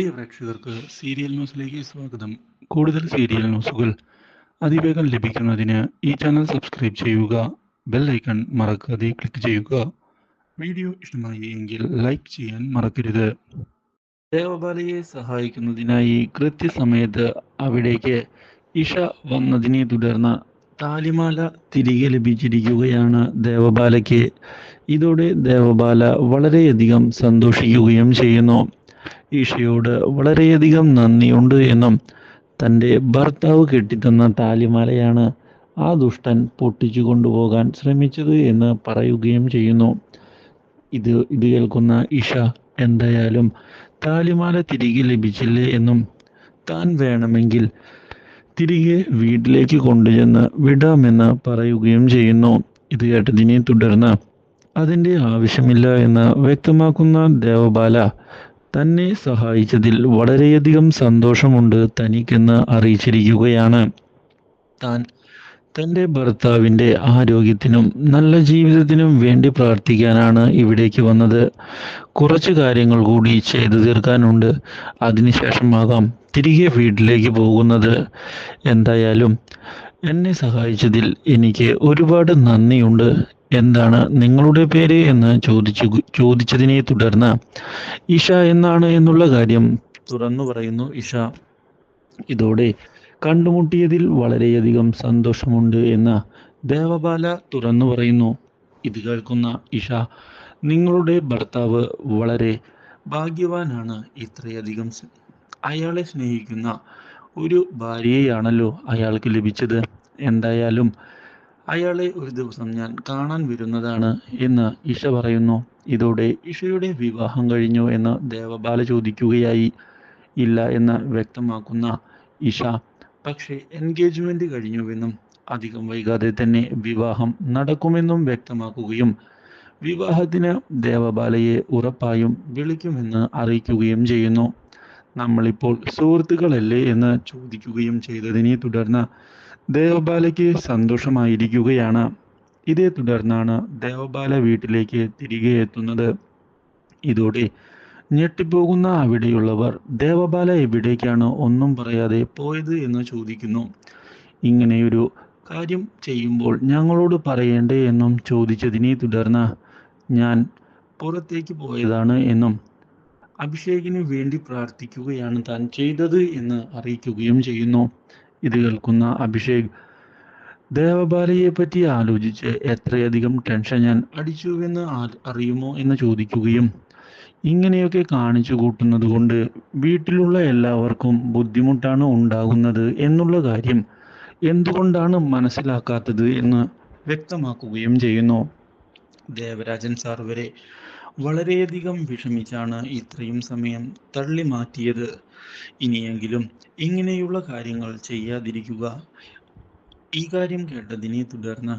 പ്രിയ പ്രേക്ഷകർക്ക് സീരിയൽ ന്യൂസിലേക്ക് സ്വാഗതം. കൂടുതൽ സീരിയൽ ന്യൂസുകൾ അതിവേഗം ലഭിക്കുന്നതിന് ഈ ചാനൽ സബ്സ്ക്രൈബ് ചെയ്യുക ബെൽ ഐക്കൺ മറക്കാതെ ക്ലിക്ക് ചെയ്യുക. വീഡിയോ ഇഷ്ടമായി എങ്കിൽ ലൈക്ക് ചെയ്യാൻ മറക്കരുത്. ദേവബാലയെ സഹായിക്കുന്നതിനായി കൃത്യസമയത്ത് അവിടേക്ക് ഇഷ വന്നതിനെ തുടർന്ന് താലിമാല തിരികെ ലഭിച്ചിരിക്കുകയാണ് ദേവബാലയ്ക്ക്. ഇതോടെ ദേവബാല വളരെയധികം സന്തോഷിക്കുകയും ചെയ്യുന്നു. ഈശയോട് വളരെയധികം നന്ദിയുണ്ട് എന്നും തന്റെ ഭർത്താവ് കെട്ടിത്തന്ന താലിമാലയാണ് ആ ദുഷ്ടൻ പൊട്ടിച്ചു കൊണ്ടുപോകാൻ ശ്രമിച്ചത് എന്ന് പറയുകയും ചെയ്യുന്നു. ഇത് ഇത് കേൾക്കുന്ന ഇഷ എന്തായാലും താലിമാല തിരികെ ലഭിച്ചില്ലേ എന്നും താൻ വേണമെങ്കിൽ തിരികെ വീട്ടിലേക്ക് കൊണ്ടുചെന്ന് വിടാമെന്ന് പറയുകയും ചെയ്യുന്നു. ഇത് കേട്ടതിനെ തുടർന്ന് അതിന്റെ ആവശ്യമില്ല എന്ന് വ്യക്തമാക്കുന്ന ദേവബാല തന്നെ സഹായിച്ചതിൽ വളരെയധികം സന്തോഷമുണ്ട് തനിക്കെന്ന് അറിയിച്ചിരിക്കുകയാണ്. താൻ തന്റെ ഭർത്താവിന്റെ ആരോഗ്യത്തിനും നല്ല ജീവിതത്തിനും വേണ്ടി പ്രാർത്ഥിക്കാനാണ് ഇവിടേക്ക് വന്നത്. കുറച്ച് കാര്യങ്ങൾ കൂടി ചെയ്തു തീർക്കാനുണ്ട്. അതിനുശേഷമാകാം തിരികെ വീട്ടിലേക്ക് പോകുന്നത്. എന്തായാലും എന്നെ സഹായിച്ചതിൽ എനിക്ക് ഒരുപാട് നന്ദിയുണ്ട്. എന്താണ് നിങ്ങളുടെ പേര് എന്ന് ചോദിച്ചു ചോദിച്ചതിനെ തുടർന്ന് ഇഷ എന്നാണ് എന്നുള്ള കാര്യം തുറന്നു പറയുന്നു ഇഷ. ഇതോടെ കണ്ടുമുട്ടിയതിൽ വളരെയധികം സന്തോഷമുണ്ട് എന്ന് ദേവബാല തുറന്നു പറയുന്നു. ഇത് കേൾക്കുന്ന ഇഷ നിങ്ങളുടെ ഭർത്താവ് വളരെ ഭാഗ്യവാനാണ് ഇത്രയധികം അയാളെ സ്നേഹിക്കുന്ന ഒരു ഭാര്യയാണല്ലോ അയാൾക്ക് ലഭിച്ചത്. എന്തായാലും അയാളെ ഒരു ദിവസം ഞാൻ കാണാൻ വരുന്നതാണ് എന്ന് ഇഷ പറയുന്നു. ഇതോടെ ഇഷയുടെ വിവാഹം കഴിഞ്ഞു എന്ന് ദേവബാല ചോദിക്കുകയായി. ഇല്ല എന്ന് വ്യക്തമാക്കുന്ന ഇഷ പക്ഷേ എൻഗേജ്മെന്റ് കഴിഞ്ഞുവെന്നും അധികം വൈകാതെ തന്നെ വിവാഹം നടക്കുമെന്നും വ്യക്തമാക്കുകയും വിവാഹത്തിന് ദേവബാലയെ ഉറപ്പായും വിളിക്കുമെന്ന് അറിയിക്കുകയും ചെയ്യുന്നു. നമ്മളിപ്പോൾ സുഹൃത്തുക്കളല്ലേ എന്ന് ചോദിക്കുകയും ചെയ്തതിനെ തുടർന്ന് ദേവബാലയ്ക്ക് സന്തോഷമായിരിക്കുകയാണ്. ഇതേ തുടർന്നാണ് ദേവബാല വീട്ടിലേക്ക് തിരികെ എത്തുന്നത്. ഇതോടെ ഞെട്ടിപ്പോകുന്ന അവിടെയുള്ളവർ ദേവബാല എവിടേക്കാണ്? ഒന്നും പറയാതെ പോയത്? എന്ന് ചോദിക്കുന്നു. ഇങ്ങനെയൊരു കാര്യം ചെയ്യുമ്പോൾ ഞങ്ങളോട് പറയേണ്ടേ എന്നും ചോദിച്ചതിനെ തുടർന്ന് ഞാൻ പുറത്തേക്ക് പോയതാണ് എന്നും അഭിഷേകിന് വേണ്ടി പ്രാർത്ഥിക്കുകയാണ് താൻ ചെയ്തത് എന്ന് അറിയിക്കുകയും ചെയ്യുന്നു. ഇത് കേൾക്കുന്ന അഭിഷേക്. ദേവബാലയെ പറ്റി ആലോചിച്ച് എത്രയധികം ടെൻഷൻ ഞാൻ അടിച്ചുവെന്ന് അറിയുമോ എന്ന് ചോദിക്കുകയും ഇങ്ങനെയൊക്കെ കാണിച്ചു കൂട്ടുന്നത് കൊണ്ട് വീട്ടിലുള്ള എല്ലാവർക്കും ബുദ്ധിമുട്ടാണ് ഉണ്ടാകുന്നത് എന്നുള്ള കാര്യം എന്തുകൊണ്ടാണ് മനസ്സിലാക്കാത്തത് എന്ന് വ്യക്തമാക്കുകയും ചെയ്യുന്നു. ദേവരാജൻ സാർ വരെ വളരെയധികം വിഷമിച്ചാണ് ഇത്രയും സമയം തള്ളി മാറ്റിയത്. ഇനിയെങ്കിലും ഇങ്ങനെയുള്ള കാര്യങ്ങൾ ചെയ്യാതിരിക്കുക. ഈ കാര്യം കേട്ടതിനെ തുടർന്ന്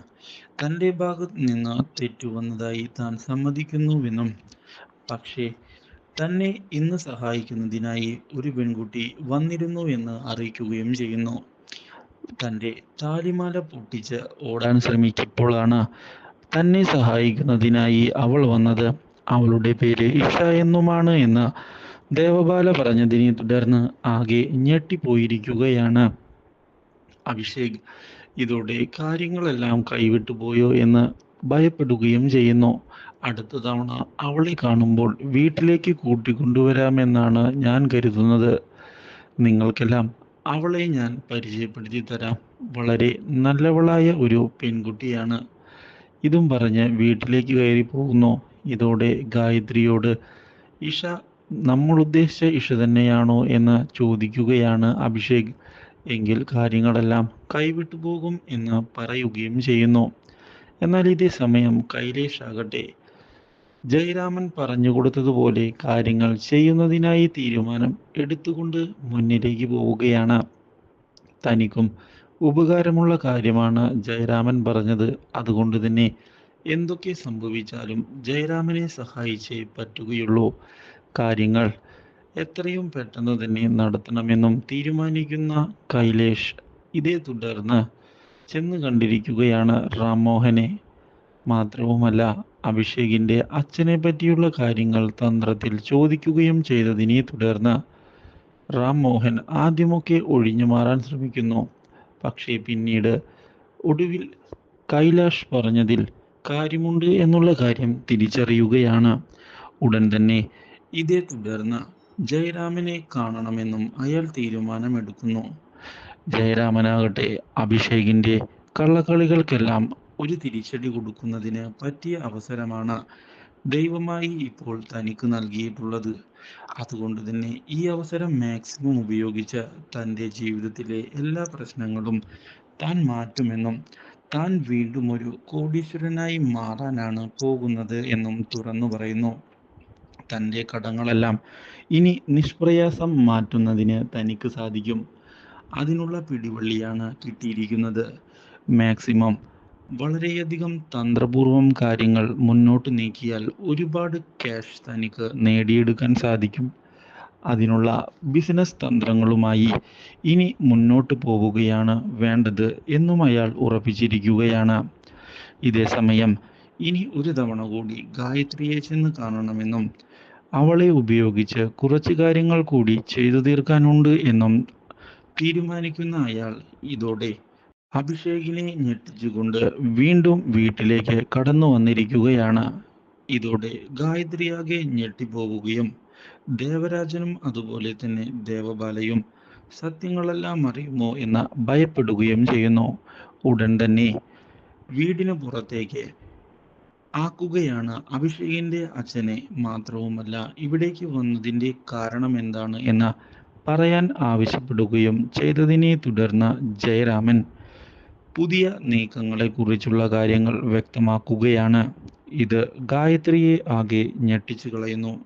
തന്റെ ഭാഗത്ത് നിന്ന് തെറ്റുവന്നതായി താൻ സമ്മതിക്കുന്നുവെന്നും പക്ഷേ തന്നെ ഇന്ന് സഹായിക്കുന്നതിനായി ഒരു പെൺകുട്ടി വന്നിരുന്നു എന്ന് അറിയിക്കുകയും ചെയ്യുന്നു. തന്റെ താലിമാല പൊട്ടിച്ച് ഓടാൻ ശ്രമിച്ചപ്പോഴാണ് തന്നെ സഹായിക്കുന്നതിനായി അവൾ വന്നത്. അവളുടെ പേര് ഇഷ എന്നുമാണ് എന്ന് ദേവബാല പറഞ്ഞതിനെ തുടർന്ന് ആകെ ഞെട്ടിപ്പോയിരിക്കുകയാണ്. അഭിഷേക് ഇതോടെ കാര്യങ്ങളെല്ലാം കൈവിട്ടു പോയോ എന്ന് ഭയപ്പെടുകയും ചെയ്യുന്നു. അടുത്ത തവണ അവളെ കാണുമ്പോൾ വീട്ടിലേക്ക് കൂട്ടിക്കൊണ്ടുവരാമെന്നാണ് ഞാൻ കരുതുന്നത്. നിങ്ങൾക്കെല്ലാം അവളെ ഞാൻ പരിചയപ്പെടുത്തി തരാം. വളരെ നല്ലവളായ ഒരു പെൺകുട്ടിയാണ്. ഇതും പറഞ്ഞ് വീട്ടിലേക്ക് കയറി പോകുന്നു ഇതോടെ ഗായത്രിയോട് ഇഷ നമ്മൾ ഉദ്ദേശിച്ച ഇഷ തന്നെയാണോ എന്ന് ചോദിക്കുകയാണ് അഭിഷേക്. എങ്കിൽ കാര്യങ്ങളെല്ലാം കൈവിട്ടു പോകും എന്ന് പറയുകയും ചെയ്യുന്നു. എന്നാൽ ഇതേ സമയം കൈലേഷ് ആകട്ടെ ജയരാമൻ പറഞ്ഞു കൊടുത്തതുപോലെ കാര്യങ്ങൾ ചെയ്യുന്നതിനായി തീരുമാനം എടുത്തുകൊണ്ട് മുന്നിലേക്ക് പോവുകയാണ്. തനിക്കും ഉപകാരമുള്ള കാര്യമാണ് ജയരാമൻ പറഞ്ഞത്. അതുകൊണ്ട് തന്നെ എന്തൊക്കെ സംഭവിച്ചാലും ജയരാമനെ സഹായിച്ചേ പറ്റുകയുള്ളൂ. കാര്യങ്ങൾ എത്രയും പെട്ടെന്ന് തന്നെ നടത്തണമെന്നും തീരുമാനിക്കുന്ന കൈലേഷ് ഇതേ തുടർന്ന് ചെന്ന് കണ്ടിരിക്കുകയാണ് റാംമോഹനെ. മാത്രവുമല്ല അഭിഷേകിന്റെ അച്ഛനെ പറ്റിയുള്ള കാര്യങ്ങൾ തന്ത്രത്തിൽ ചോദിക്കുകയും ചെയ്തതിനെ തുടർന്ന് റാം മോഹൻ ആദ്യമൊക്കെ ഒഴിഞ്ഞു മാറാൻ ശ്രമിക്കുന്നു. പക്ഷേ പിന്നീട് ഒടുവിൽ കൈലാഷ് പറഞ്ഞതിൽ കാര്യമുണ്ട് എന്നുള്ള കാര്യം തിരിച്ചറിയുകയാണ്. ഉടൻ തന്നെ ഇതേ തുടർന്ന് ജയരാമനെ കാണണമെന്നും അയാൾ തീരുമാനമെടുക്കുന്നു. ജയരാമനാകട്ടെ അഭിഷേകിന്റെ കള്ളക്കളികൾക്കെല്ലാം ഒരു തിരിച്ചടി കൊടുക്കുന്നതിന് പറ്റിയ അവസരമാണ് ദൈവമായി ഇപ്പോൾ തനിക്ക് നൽകിയിട്ടുള്ളത്. അതുകൊണ്ട് തന്നെ ഈ അവസരം മാക്സിമം ഉപയോഗിച്ച് തന്റെ ജീവിതത്തിലെ എല്ലാ പ്രശ്നങ്ങളും താൻ മാറ്റുമെന്നും താൻ വീണ്ടും ഒരു കോടീശ്വരനായി മാറാനാണ് പോകുന്നത് എന്നും തുറന്നു പറയുന്നു. തന്റെ കടങ്ങളെല്ലാം ഇനി നിഷ്പ്രയാസം മാറ്റുന്നതിന് തനിക്ക് സാധിക്കും. അതിനുള്ള പിടിവള്ളിയാണ് കിട്ടിയിരിക്കുന്നത്. മാക്സിമം വളരെയധികം തന്ത്രപൂർവം കാര്യങ്ങൾ മുന്നോട്ട് നീക്കിയാൽ ഒരുപാട് ക്യാഷ് തനിക്ക് നേടിയെടുക്കാൻ സാധിക്കും. അതിനുള്ള ബിസിനസ് തന്ത്രങ്ങളുമായി ഇനി മുന്നോട്ട് പോവുകയാണ് വേണ്ടത് എന്നും അയാൾ ഉറപ്പിച്ചിരിക്കുകയാണ്. ഇതേസമയം ഇനി ഒരു തവണ കൂടി ഗായത്രിയെ ചെന്ന് കാണണമെന്നും അവളെ ഉപയോഗിച്ച് കുറച്ച് കാര്യങ്ങൾ കൂടി ചെയ്തു തീർക്കാനുണ്ട് എന്നും തീരുമാനിക്കുന്ന അയാൾ ഇതോടെ അഭിഷേകിനെ ഞെട്ടിച്ചുകൊണ്ട് വീണ്ടും വീട്ടിലേക്ക് കടന്നു വന്നിരിക്കുകയാണ്. ഇതോടെ ഗായത്രിയാകെ ഞെട്ടിപ്പോവുകയും ദേവരാജനും അതുപോലെ തന്നെ ദേവബാലയും സത്യങ്ങളെല്ലാം അറിയുമോ എന്ന് ഭയപ്പെടുകയും ചെയ്യുന്നു. ഉടൻ തന്നെ വീടിന് പുറത്തേക്ക് ആക്കുകയാണ് അഭിഷേകിന്റെ അച്ഛനെ മാത്രവുമല്ല ഇവിടേക്ക് വന്നതിന്റെ കാരണം എന്താണ് എന്ന് പറയാൻ ആവശ്യപ്പെടുകയും ചെയ്തതിനെ തുടർന്ന് ജയരാമൻ പുതിയ നീക്കങ്ങളെ കുറിച്ചുള്ള കാര്യങ്ങൾ വ്യക്തമാക്കുകയാണ്. ഇത് ഗായത്രിയെ ആകെ ഞെട്ടിച്ചു കളയുന്നു.